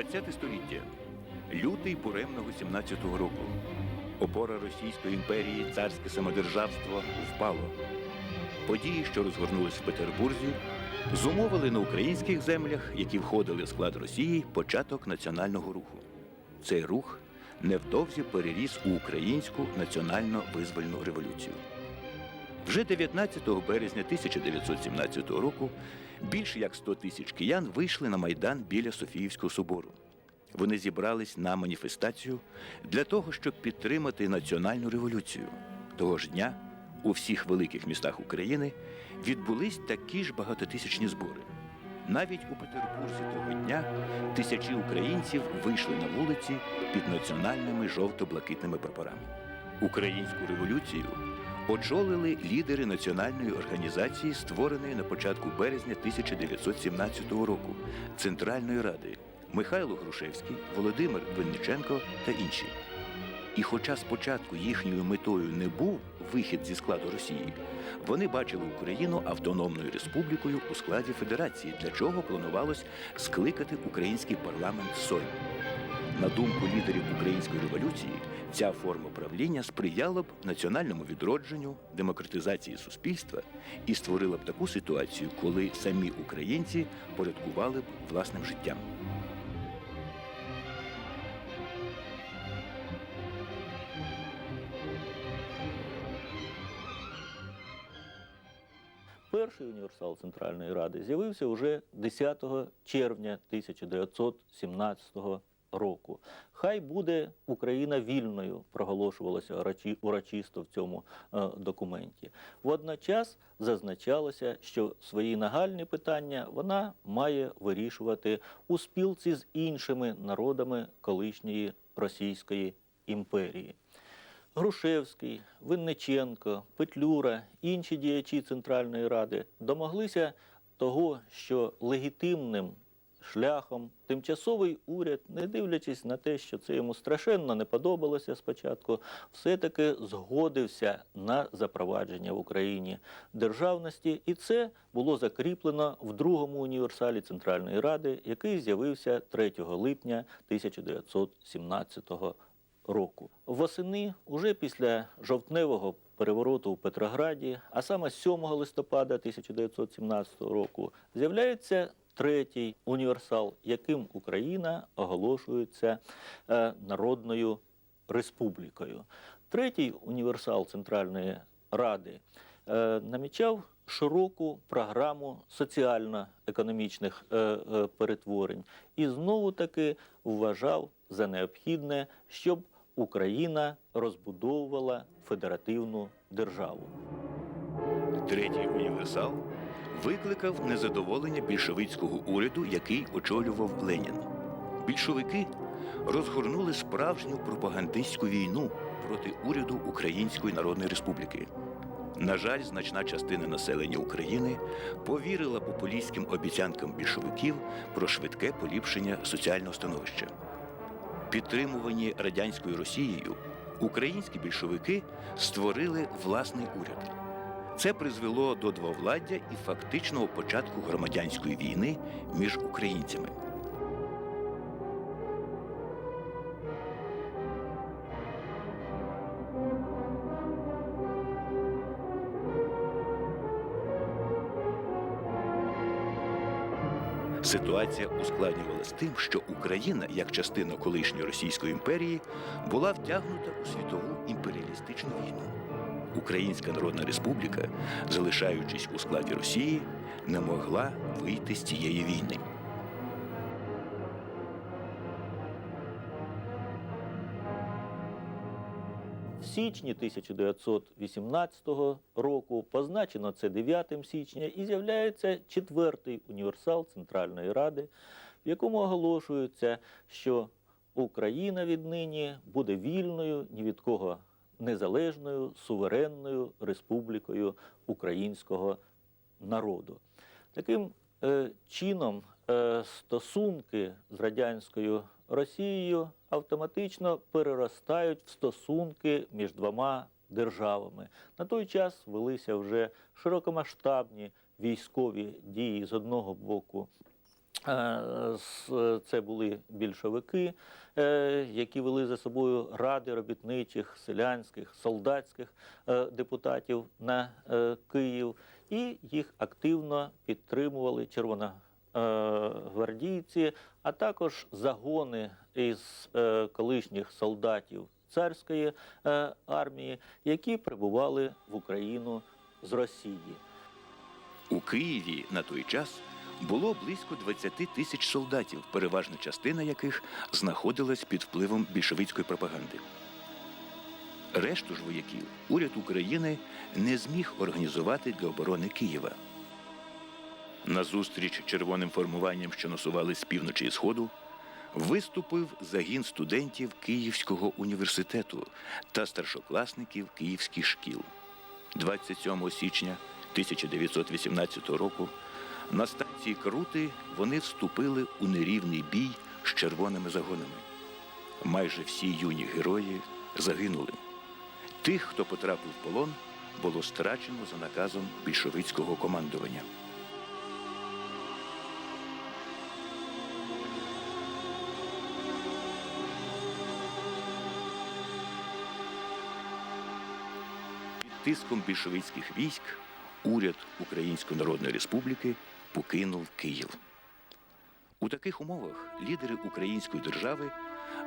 20 століття. Лютий буремного 17-го року. Опора Російської імперії, царське самодержавство впало. Події, що розгорнулись в Петербурзі, зумовили на українських землях, які входили в склад Росії, початок національного руху. Цей рух невдовзі переріс у українську національно-визвольну революцію. Вже 19 березня 1917 року більше як 100 тисяч киян вийшли на майдан біля Софіївського собору. Вони зібрались на маніфестацію для того, щоб підтримати національну революцію. Того ж дня у всіх великих містах України відбулись такі ж багатотисячні збори. Навіть у Петербурзі того дня тисячі українців вийшли на вулиці під національними жовто-блакитними прапорами. Українську революцію очолили лідери національної організації, створеної на початку березня 1917 року Центральної Ради Михайло Грушевський, Володимир Винниченко та інші. І хоча спочатку їхньою метою не був вихід зі складу Росії, вони бачили Україну автономною республікою у складі федерації, для чого планувалось скликати український парламент Сойм. На думку лідерів української революції, ця форма правління сприяла б національному відродженню, демократизації суспільства і створила б таку ситуацію, коли самі українці порядкували б власним життям. Перший універсал Центральної Ради з'явився уже 10 червня 1917 року. Хай буде Україна вільною, проголошувалося урочисто в цьому е, документі. Водночас зазначалося, що свої нагальні питання вона має вирішувати у спілці з іншими народами колишньої Російської імперії. Грушевський, Винниченко, Петлюра, інші діячі Центральної Ради домоглися того, що легітимним шляхом тимчасовий уряд, не дивлячись на те, що це йому страшенно не подобалося спочатку, все-таки згодився на запровадження в Україні державності, і це було закріплено в другому універсалі Центральної Ради, який з'явився 3 липня 1917 року. Восени, уже після жовтневого перевороту у Петрограді, а саме 7 листопада 1917 року, з'являється третій універсал, яким Україна оголошується е, народною республікою. Третій універсал Центральної Ради е, намічав широку програму соціально-економічних е, перетворень і знову таки вважав за необхідне, щоб Україна розбудовувала федеративну державу. Третій універсал викликав незадоволення більшовицького уряду, який очолював Ленін. Більшовики розгорнули справжню пропагандистську війну проти уряду Української Народної Республіки. На жаль, значна частина населення України повірила популістським обіцянкам більшовиків про швидке поліпшення соціального становища. Підтримувані радянською Росією, українські більшовики створили власний уряд. Це призвело до двовладдя і фактичного початку громадянської війни між українцями. Ситуація ускладнювалася тим, що Україна, як частина колишньої Російської імперії, була втягнута у світову імперіалістичну війну. Українська Народна Республіка, залишаючись у складі Росії, не могла вийти з цієї війни. В січні 1918 року позначено це 9 січня і з'являється четвертий універсал Центральної Ради, в якому оголошується, що Україна віднині буде вільною, ні від кого незалежною, суверенною республікою українського народу. Таким е, чином е, стосунки з радянською Росією автоматично переростають в стосунки між двома державами. На той час велися вже широкомасштабні військові дії з одного боку Це були більшовики, е, які вели за собою ради робітничих, селянських, солдатських е, депутатів на е, Київ, і їх активно підтримували червоногвардійці, а також загони із е, колишніх солдатів царської е, армії, які прибували в Україну з Росії. У Києві на той час було близько 20 тисяч солдатів, переважна частина яких знаходилась під впливом більшовицької пропаганди. Решту ж вояків уряд України не зміг організувати для оборони Києва. Назустріч червоним формуванням, що насували з півночі і сходу, виступив загін студентів Київського університету та старшокласників київських шкіл. 27 січня 1918 року на станції Крути вони вступили у нерівний бій з червоними загонами. Майже всі юні герої загинули. Тих, хто потрапив в полон, було страчено за наказом більшовицького командування. Під тиском більшовицьких військ уряд Української Народної Республіки покинув Київ. У таких умовах лідери української держави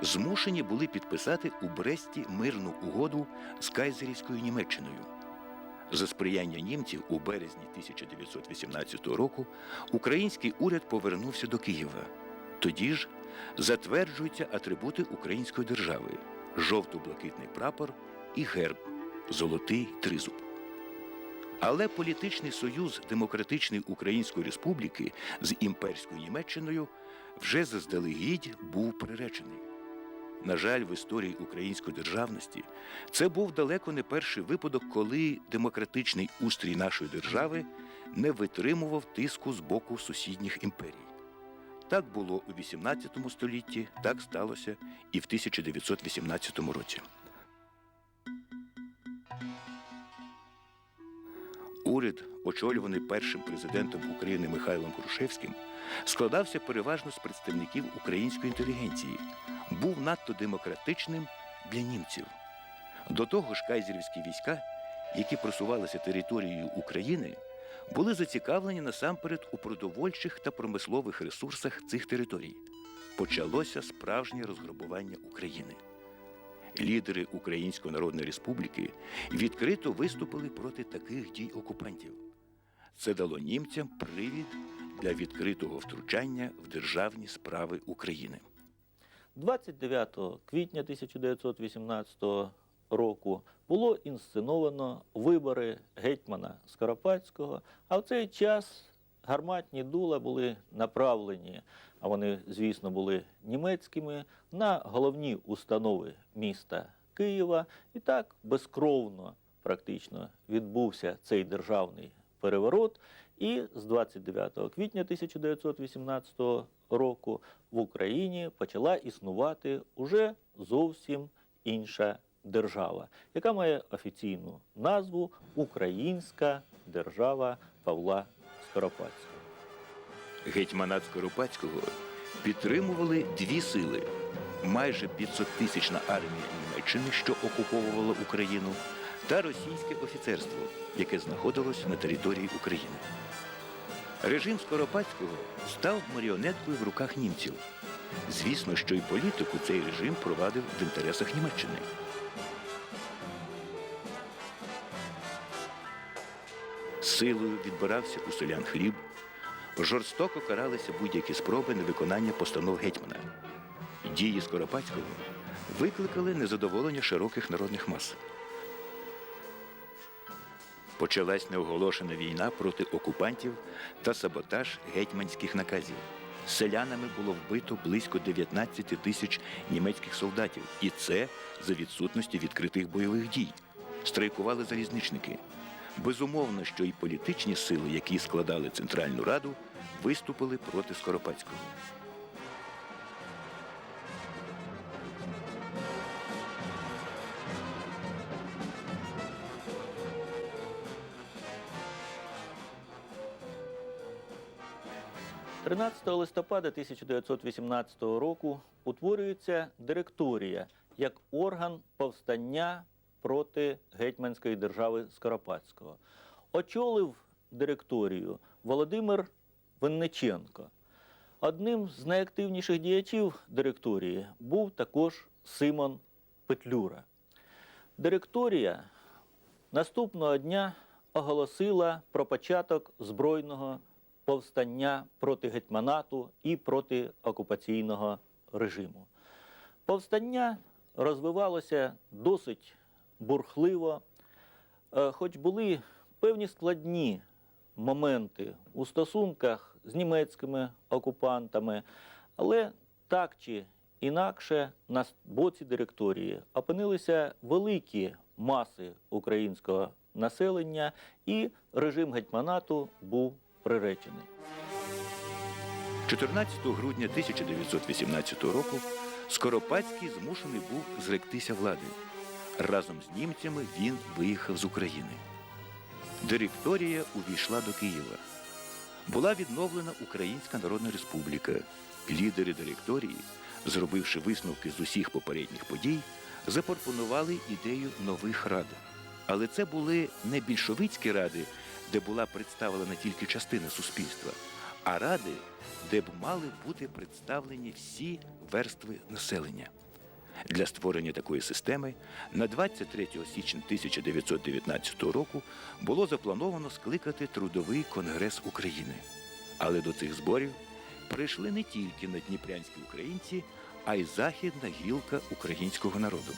змушені були підписати у Бресті мирну угоду з кайзерівською Німеччиною. За сприяння німців у березні 1918 року український уряд повернувся до Києва. Тоді ж затверджуються атрибути української держави: жовто-блакитний прапор і герб золотий тризуб. Але політичний союз Демократичної Української Республіки з імперською Німеччиною вже заздалегідь був приречений. На жаль, в історії української державності це був далеко не перший випадок, коли демократичний устрій нашої держави не витримував тиску з боку сусідніх імперій. Так було у XVIII столітті, так сталося і в 1918 році. Уряд, очолюваний першим президентом України Михайлом Крушевським, складався переважно з представників української інтелігенції, був надто демократичним для німців. До того ж, кайзерівські війська, які просувалися територією України, були зацікавлені насамперед у продовольчих та промислових ресурсах цих територій. Почалося справжнє розграбування України. Лідери Української Народної Республіки відкрито виступили проти таких дій окупантів. Це дало німцям привід для відкритого втручання в державні справи України. 29 квітня 1918 року було інсценовано вибори гетьмана Скоропадського, а в цей час гарматні дула були направлені, а вони, звісно, були німецькими, на головні установи міста Києва. І так безкровно практично відбувся цей державний переворот. І з 29 квітня 1918 року в Україні почала існувати уже зовсім інша держава, яка має офіційну назву Українська держава Павла Скоропадського. Гетьманат Скоропадського підтримували дві сили: майже 500-тисячна армія Німеччини, що окуповувала Україну, та російське офіцерство, яке знаходилось на території України. Режим Скоропадського став маріонеткою в руках німців. Звісно, що й політику цей режим провадив в інтересах Німеччини. Силою відбирався у селян хліб, жорстоко каралися будь-які спроби невиконання постанов гетьмана. Дії Скоропадського викликали незадоволення широких народних мас. Почалась неоголошена війна проти окупантів та саботаж гетьманських наказів. Селянами було вбито близько 19 тисяч німецьких солдатів, і це за відсутності відкритих бойових дій. Страйкували залізничники. Безумовно, що і політичні сили, які складали Центральну Раду, виступили проти Скоропадського. 13 листопада 1918 року утворюється директорія як орган повстання проти гетьманської держави Скоропадського. Очолив директорію Володимир Винниченко. Одним з найактивніших діячів директорії був також Симон Петлюра. Директорія наступного дня оголосила про початок збройного повстання проти гетьманату і проти окупаційного режиму. Повстання розвивалося досить бурхливо, Е, хоч були певні складні моменти у стосунках з німецькими окупантами, але так чи інакше на боці директорії опинилися великі маси українського населення, і режим гетьманату був приречений. 14 грудня 1918 року Скоропадський змушений був зректися влади. Разом з німцями він виїхав з України. Директорія увійшла до Києва. Була відновлена Українська Народна Республіка. Лідери директорії, зробивши висновки з усіх попередніх подій, запропонували ідею нових рад. Але це були не більшовицькі ради, де була представлена тільки частина суспільства, а ради, де б мали бути представлені всі верстви населення. Для створення такої системи на 23 січня 1919 року було заплановано скликати Трудовий конгрес України. Але до цих зборів прийшли не тільки надніпрянські українці, а й західна гілка українського народу.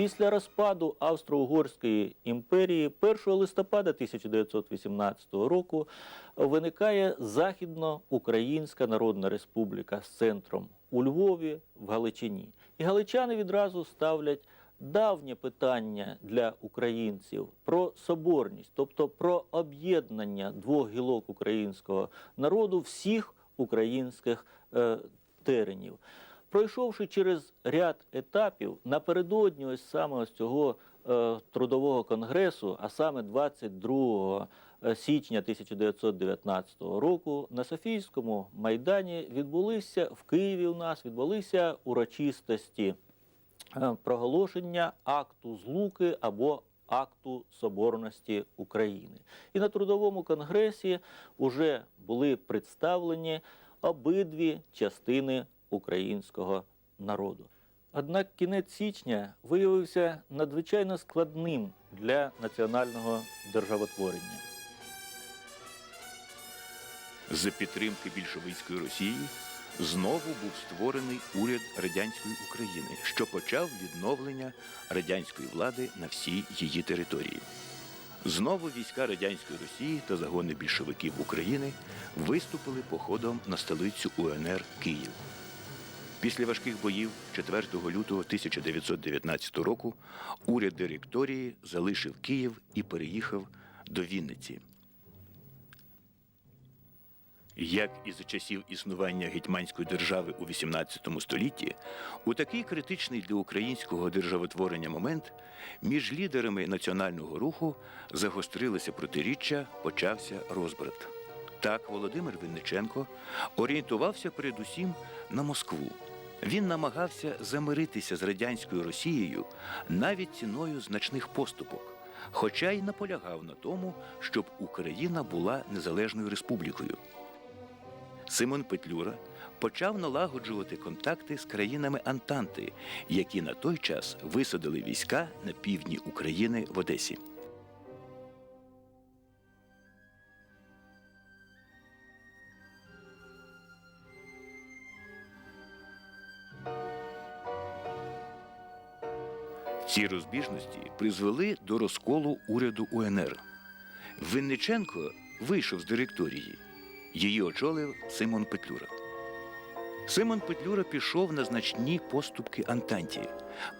Після розпаду Австро-Угорської імперії 1 листопада 1918 року виникає Західноукраїнська Народна Республіка з центром у Львові в Галичині. І галичани відразу ставлять давнє питання для українців про соборність, тобто про об'єднання двох гілок українського народу всіх українських е, теренів. Пройшовши через ряд етапів, напередодні ось саме ось цього е, трудового конгресу, а саме 22 січня 1919 року, на Софійському майдані відбулися в Києві. У нас відбулися урочистості е, проголошення акту злуки або акту соборності України. І на трудовому конгресі вже були представлені обидві частини українського народу. Однак кінець січня виявився надзвичайно складним для національного державотворення. За підтримки більшовицької Росії знову був створений уряд радянської України, що почав відновлення радянської влади на всій її території. Знову війська радянської Росії та загони більшовиків України виступили походом на столицю УНР Київ. Після важких боїв 4 лютого 1919 року уряд директорії залишив Київ і переїхав до Вінниці. Як і за часів існування гетьманської держави у XVIII столітті, у такий критичний для українського державотворення момент між лідерами національного руху загострилися протиріччя, почався розбрат. Так Володимир Винниченко орієнтувався передусім на Москву. Він намагався замиритися з радянською Росією навіть ціною значних поступок, хоча й наполягав на тому, щоб Україна була незалежною республікою. Симон Петлюра почав налагоджувати контакти з країнами Антанти, які на той час висадили війська на півдні України в Одесі. Ці розбіжності призвели до розколу уряду УНР. Винниченко вийшов з директорії. Її очолив Симон Петлюра. Симон Петлюра пішов на значні поступки Антанті,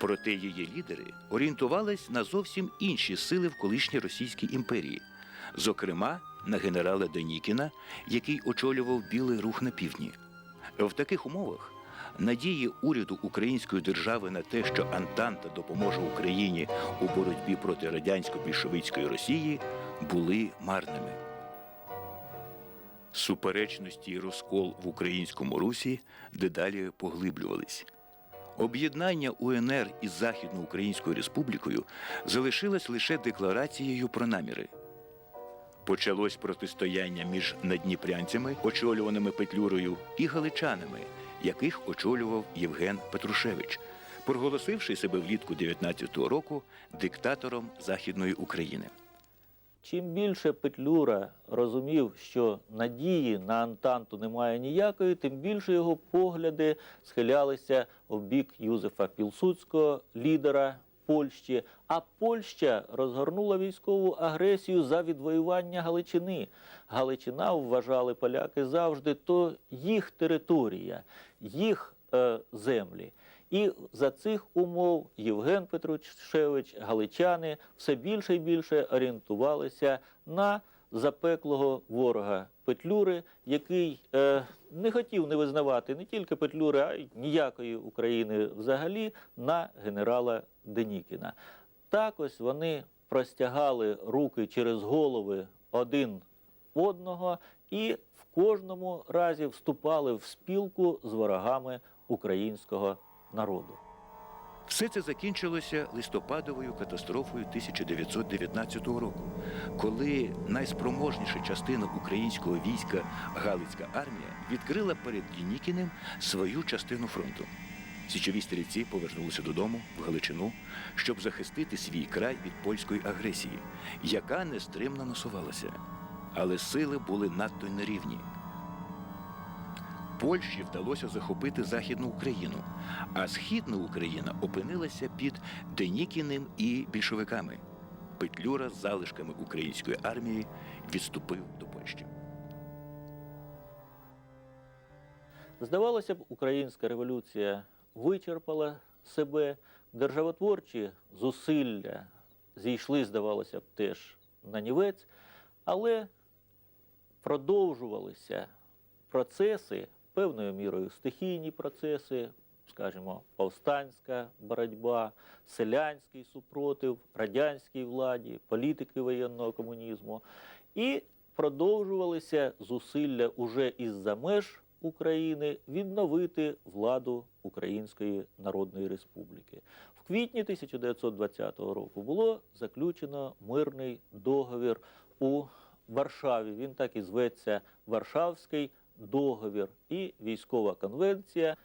проте її лідери орієнтувались на зовсім інші сили в колишній Російській імперії, зокрема на генерала Денікіна, який очолював білий рух на півдні. В таких умовах Надії уряду української держави на те, що Антанта допоможе Україні у боротьбі проти радянсько-більшовицької Росії, були марними. Суперечності і розкол в українському русі дедалі поглиблювались. Об'єднання УНР із Західноукраїнською Республікою залишилось лише декларацією про наміри. Почалось протистояння між надніпрянцями, очолюваними Петлюрою, і галичанами, яких очолював Євген Петрушевич, проголосивши себе влітку 19-го року диктатором Західної України. Чим більше Петлюра розумів, що надії на Антанту немає ніякої, тим більше його погляди схилялися в бік Юзефа Пілсудського, лідера Польщі. А Польща розгорнула військову агресію за відвоювання Галичини. Галичина вважали поляки завжди, то їх територія, їх е, землі. І за цих умов Євген Петрушевич, галичани все більше і більше орієнтувалися на запеклого ворога Петлюри, який е, не хотів не визнавати не тільки Петлюри, а й ніякої України взагалі на генерала Денікіна. Так ось вони простягали руки через голови один одного і в кожному разі вступали в спілку з ворогами українського народу. Все це закінчилося листопадовою катастрофою 1919 року, коли найспроможніша частина українського війська Галицька армія відкрила перед Дінікіним свою частину фронту. Січові стрільці повернулися додому в Галичину, щоб захистити свій край від польської агресії, яка нестримно насувалася. Але сили були надто нерівні. Польщі вдалося захопити Західну Україну, а Східна Україна опинилася під Денікіним і більшовиками. Петлюра з залишками української армії відступив до Польщі. Здавалося б, українська революція вичерпала себе, державотворчі зусилля зійшли, здавалося б, теж на нівець, але продовжувалися процеси, певною мірою стихійні процеси, скажімо, повстанська боротьба, селянський супротив радянській владі, політики воєнного комунізму. І продовжувалися зусилля уже із-за меж України відновити владу Української Народної Республіки. В квітні 1920 року було заключено мирний договір у Варшаві. Він так і зветься Варшавський договір і військова конвенція.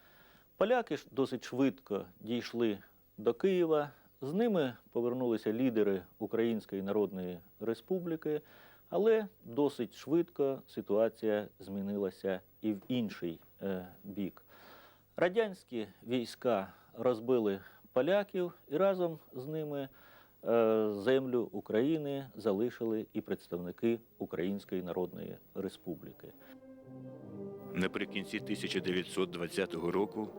Поляки ж досить швидко дійшли до Києва. З ними повернулися лідери Української Народної Республіки, але досить швидко ситуація змінилася і в інший е, бік. Радянські війська розбили поляків і разом з ними е, землю України залишили і представники Української Народної Республіки. Наприкінці 1920 року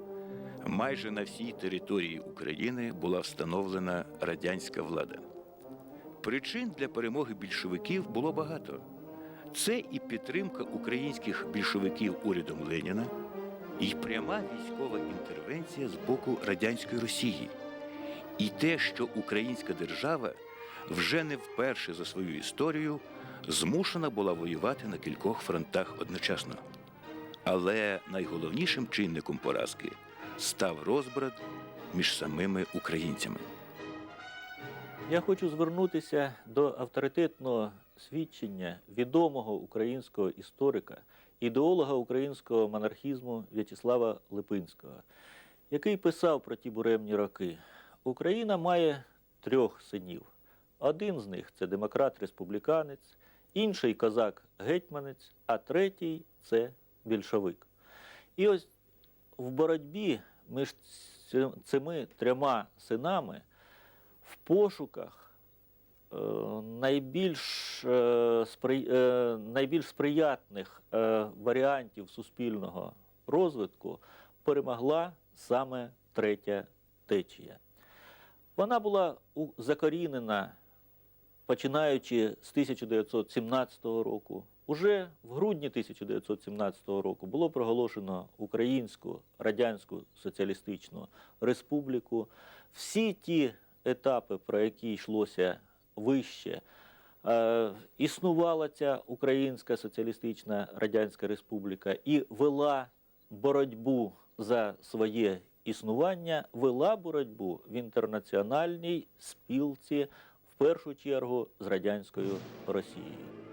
майже на всій території України була встановлена радянська влада. Причин для перемоги більшовиків було багато. Це і підтримка українських більшовиків урядом Леніна, і пряма військова інтервенція з боку радянської Росії, і те, що українська держава вже не вперше за свою історію змушена була воювати на кількох фронтах одночасно. Але найголовнішим чинником поразки став розбрат між самими українцями. Я хочу звернутися до авторитетного свідчення відомого українського історика, ідеолога українського монархізму В'ячеслава Липинського, який писав про ті буремні роки. Україна має трьох синів. Один з них це демократ-республіканець, інший козак-гетьманець, а третій це більшовик. І ось в боротьбі між цими трьома синами в пошуках е, найбільш, е, е, найбільш сприятних варіантів суспільного розвитку перемогла саме третя течія. Вона була закорінена починаючи з 1917 року Уже в грудні 1917 року було проголошено Українську Радянську Соціалістичну Республіку. Всі ті етапи, про які йшлося вище, е, існувала ця Українська Соціалістична Радянська Республіка і вела боротьбу за своє існування, вела боротьбу в інтернаціональній спілці, в першу чергу з радянською Росією.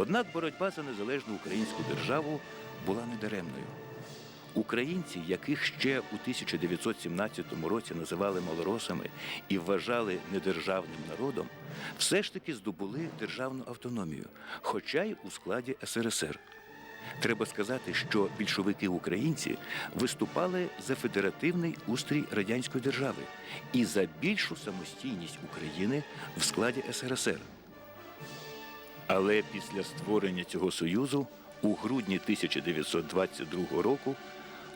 Однак боротьба за незалежну українську державу була недаремною. Українці, яких ще у 1917 році називали малоросами і вважали недержавним народом, все ж таки здобули державну автономію, хоча й у складі СРСР. Треба сказати, що більшовики-українці виступали за федеративний устрій радянської держави і за більшу самостійність України в складі СРСР. Але після створення цього союзу у грудні 1922 року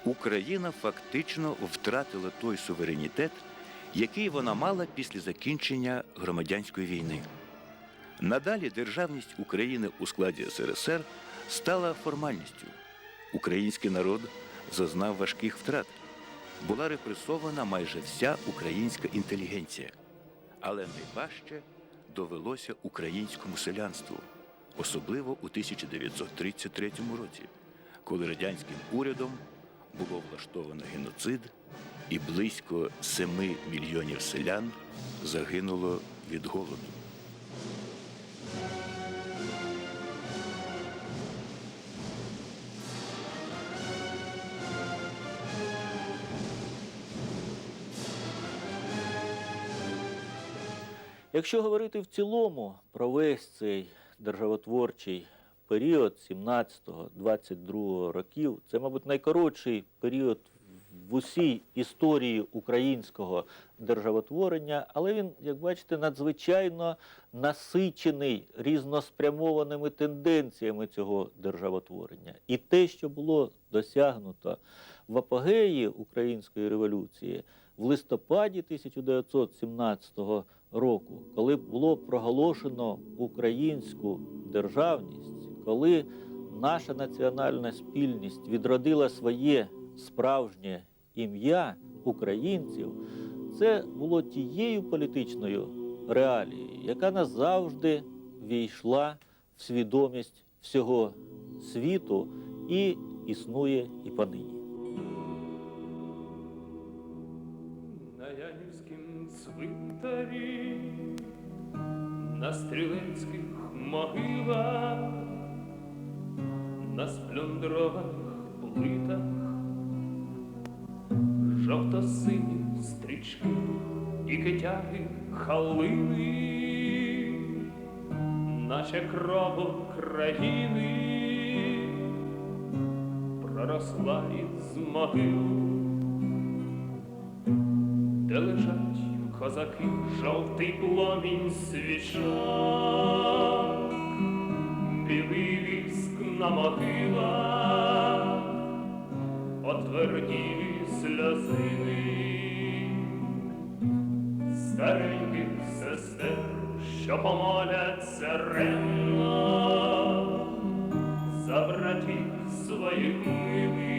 Україна фактично втратила той суверенітет, який вона мала після закінчення громадянської війни. Надалі державність України у складі СРСР стала формальністю. Український народ зазнав важких втрат. Була репресована майже вся українська інтелігенція. Але найважче довелося українському селянству, особливо у 1933 році, коли радянським урядом було влаштовано геноцид, і близько 7 мільйонів селян загинуло від голоду. Якщо говорити в цілому про весь цей державотворчий період 17-22 років, це, мабуть, найкоротший період в усій історії українського державотворення, але він, як бачите, надзвичайно насичений різноспрямованими тенденціями цього державотворення. І те, що було досягнуто в апогеї української революції в листопаді 1917 року, коли було проголошено українську державність, коли наша національна спільність відродила своє справжнє ім'я українців, це було тією політичною реалією, яка назавжди війшла в свідомість всього світу і існує і понині. Цвинтарі, на стрілецьких могилах, на сплюндрованих плитах, жовто-сині стрічки і китяги халини, наче кров країни, проросла із могил де лежать козаки, жовтий пломінь свічок, білий віск на могилах, отверділі сльозини, стареньких сестер, що помоляться ревно за братів своїх милих